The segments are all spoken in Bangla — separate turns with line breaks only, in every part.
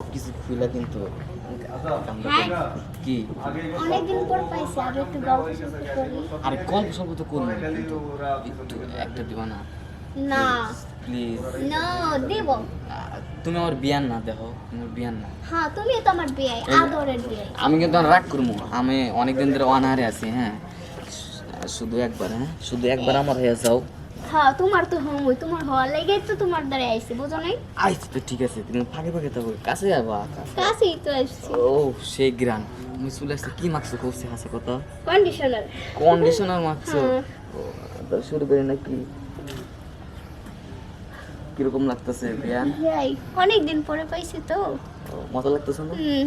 কিছু কিন্তু
হ্যাঁ।
কি?
অনেকদিন পর পাইছি আর একটু গল্প সল্প
আরে গল্প সল্প তো করব কিন্তু একটু দিবা না?
না।
প্লিজ
না দিব।
তুমি আমার বিয়ান না দেখো আমার বিয়ান না।
হ্যাঁ তুমি তো আমার বিয়ে আদরের বিয়ে
আমি কিন্তু রাগ করব আমি অনেকদিন ধরে অনাহারে আছি হ্যাঁ। শুধু একবার হ্যাঁ? শুধু একবার আমার হয়ে যাও।
হ্যাঁ তোমার তো হমই তোমার হওয়ার লেগে তো তোমার দ্বারা আইছি বুঝো নাই?
আইছি তো ঠিক আছে তুমি ফাঁকে ফাঁকে থাকো কাছে যাব কাছে।
কাছেই তো আসছি।
ও সেই গ্রান তুমি চলে আসছে কি মাখছো করছে হাসে কথা?
কন্ডিশনার
কন্ডিশনার মাখছো?
হ্যাঁ।
তাহলে শুরু করি নাকি? কীরকম লাগতেছে বিয়ান?
অনেক দিন পরে পাইছি তো।
মজা লাগতেছে না
হুম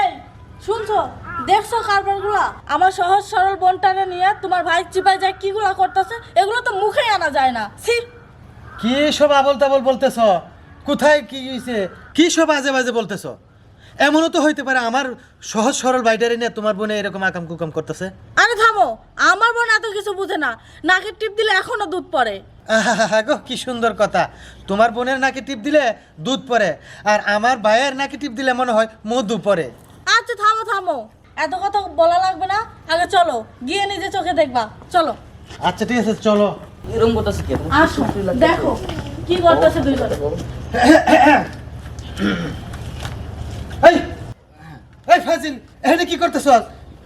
এই শুনছো? দেখছ কারবারগুলা? আমার সহজ সরল বনটারে নিয়ে তোমার ভাই চিপাই যায় কিগুলা করতেছে? এগুলো তো মুখে আনা যায় না। ছি।
কি সব আবল তাবল বলতেছ? কোথায় কি হয়েছে কি সব আজে বাজে বলতেছ? এমনও তো হইতে পারে আমার সহজ সরল বাইটারে নিয়ে তোমার বোনে এরকম আকাম কুকাম করতেছে।
আরে থামো আমার বোন এত কিছু বুঝে না। নাকের টিপ দিলে এখনও দুধ পড়ে।
গো কি সুন্দর কথা। তোমার বোনের নাকি টিপ দিলে দুধ পড়ে আর আমার ভাইয়ের নাকি টিপ দিলে মনে হয় মধু
আচ্ছা থামো। এত কথা বলা লাগবে না। আগে চলো গিয়ে নিজে চোখে দেখবা। চলো।
আচ্ছা ঠিক আছে চলো।
এরকম কথা কি?
আসো দেখো কি করতেছে দুইজনে
এই এই ফাজিল এখানে কি করতেছ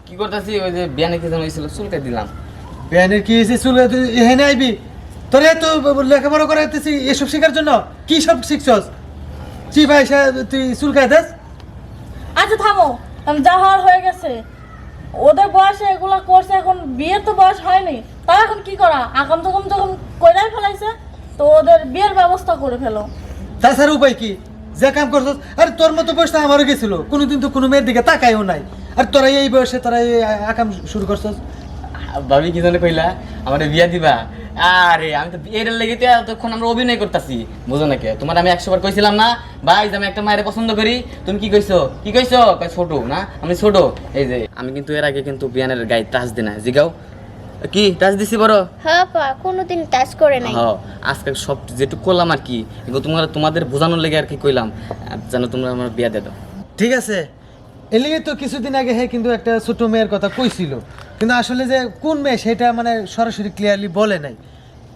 কি করতেছি ওই যে বিয়ানে কি যেন হয়েছিল চুলকে দিলাম।
ব্যানের কি হয়েছে চুল তুই এখানে আইবি। তোরে তো লেখাপড়া করাইতেছি এসব শেখার জন্য। কি সব শিখছস? চি ভাই তুই চুল খাই দাস?
আচ্ছা থামো। যা হওয়ার হয়ে গেছে। ওদের বয়সে এগুলা করছে এখন বিয়ের তো বয়স হয়নি। তা এখন কি করা? আকাম তকম যখন কইরাই ফেলাইছে তো ওদের বিয়ের ব্যবস্থা করে ফেলো।
তাছাড়া উপায় কি? যে কাম করছস আরে তোর মতো বয়সটা আমারও গেছিল। কোনোদিন তো কোনো মেয়ের দিকে তাকাইও নাই। আর তোরা এই বয়সে তোরা এই আকাম শুরু করছস।
ভাবি কি জানে কইলা? আমার বিয়া দিবা। আরে আমি তো বিয়ের লেগে তো এতক্ষণ আমরা অভিনয় করতেছি। বুঝো নাকি? তোমার আমি একশো বার কইছিলাম না ভাই আমি একটা মায়ের পছন্দ করি তুমি কি কইছো? কি কইছো? ছোট না? আমি ছোট। এই যে আমি কিন্তু এর আগে কিন্তু বিয়ানের গায়ে টাচ দিই না জিগাও। কি টাচ দিছি বড়?
হ্যাঁ পা কোনোদিন টাচ করে নাই।
হ্যাঁ আজকে সব যেটুকু করলাম আর কি এগুলো তোমার তোমাদের বোঝানোর লেগে আর কি কইলাম। যেন তোমরা আমার বিয়া দিয়ে দাও।
ঠিক আছে। এলিয়ে তো কিছুদিন আগে হ্যাঁ কিন্তু একটা ছোট মেয়ের কথা কইছিল। কিন্তু আসলে যে কোন মেয়ে সেটা মানে সরাসরি ক্লিয়ারলি বলে নাই।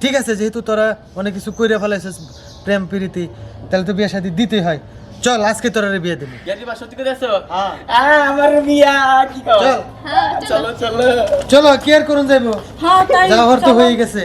ঠিক আছে যেহেতু তোরা অনেক কিছু কইরে ফেলেছিস প্রেম প্রীতি তাহলে তো বিয়ে শাদি দিতেই হয়। চল আজকে তোর বিয়ে দিবি।
বিয়া দিবা সত্যি করে আছো আমার বিয়া কি কও
চল।
চলো। চলো
চলো। কি আর করুন যাইবো।
হ্যাঁ
যাওয়ার তো হয়ে গেছে।